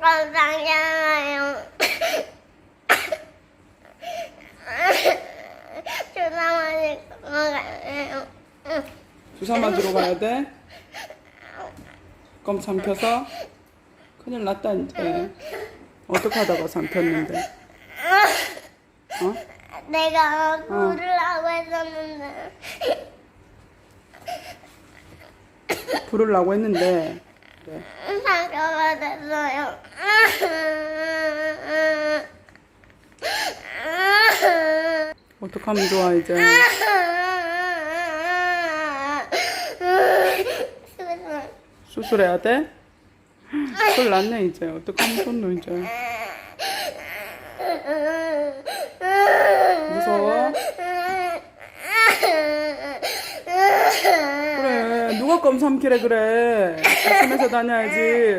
감사해요. 주사만이 먹어요. 주사 맞으러 가야 돼? 그럼 삼켜서? 큰일 났다 이제 어떻게 하다가 삼켰는데 어? 내가 부르라고 했었는데 부르려고 했는데 네. 상처가 됐어요. 어떡하면 좋아 이제 수술해야 돼? 큰일 났네 이제 어떡하면 좋노 이제 무서워? 그래 누가 껌 삼키래 그래. 조심해서 다녀야지